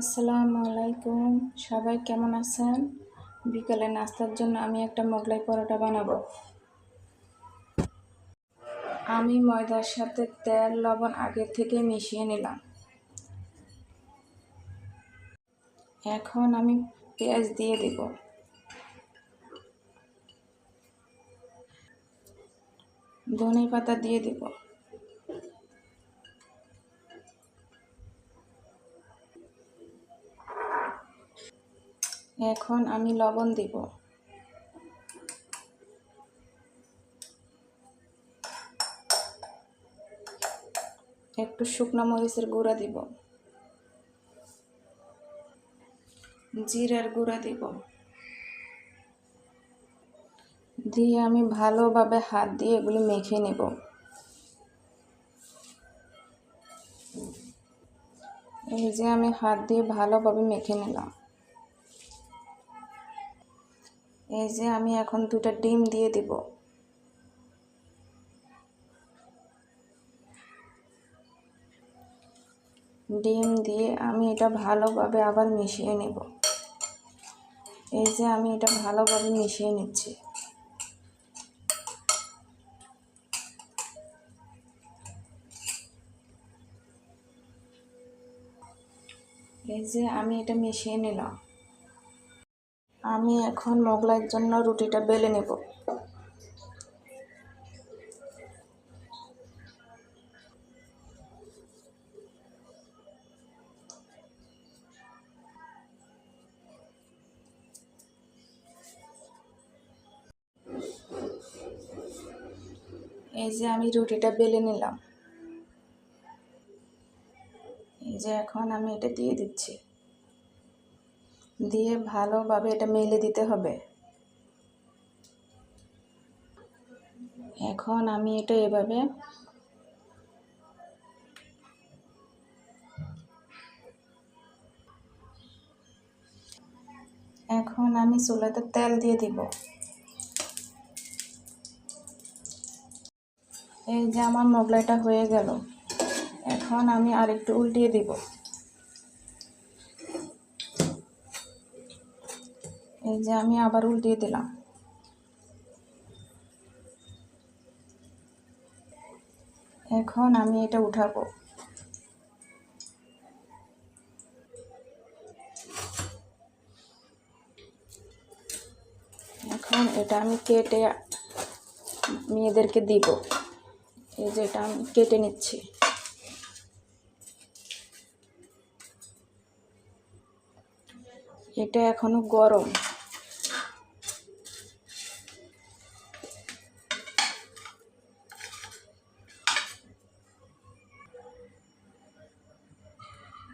আসসালামু আলাইকুম। সবাই কেমন আছেন? বিকালে নাস্তার জন্য আমি একটা মোগলাই পরোটা বানাবো। আমি ময়দার সাথে তেল, লবণ আগে থেকে মিশিয়ে নিলাম। এখন আমি পেঁয়াজ দিয়ে দিব। ধনে পাতা দিয়ে দিব। এখন আমি লবণ দিব। একটু শুকনো মরিচের গুঁড়া দিব। জিরার গুঁড়া দিব। দিয়ে আমি ভালোভাবে হাত দিয়ে এগুলি মেখে নেব। এই যে আমি হাত দিয়ে ভালোভাবে মেখে নিলাম। এই যে আমি এখন দুটা ডিম দিয়ে দিব। ডিম দিয়ে আমি এটা ভালোভাবে আবার মিশিয়ে নেব। এই যে আমি এটা ভালোভাবে মিশিয়ে নিচ্ছি। এই যে আমি এটা মিশিয়ে নিলাম। আমি এখন মোগলাইয়ের জন্য রুটিটা বেলে নেব। এই যে আমি রুটিটা বেলে নিলাম। এই যে এখন আমি এটা দিয়ে দিচ্ছি। দিয়ে ভালোভাবে এটা মেলে দিতে হবে। এখন আমি এটা এভাবে এখন আমি চুলাতে তেল দিয়ে দিব। এই যে আমার মোগলাইটা হয়ে গেল। এখন আমি আরেকটু উল্টিয়ে দিব। এই যে আমি আবার উল্টিয়ে দিলাম। এখন আমি এটা উঠাবো। এখন এটা আমি কেটে মেয়েদেরকে দিব। এই যে এটা আমি কেটে নিচ্ছি। এটা এখনও গরম।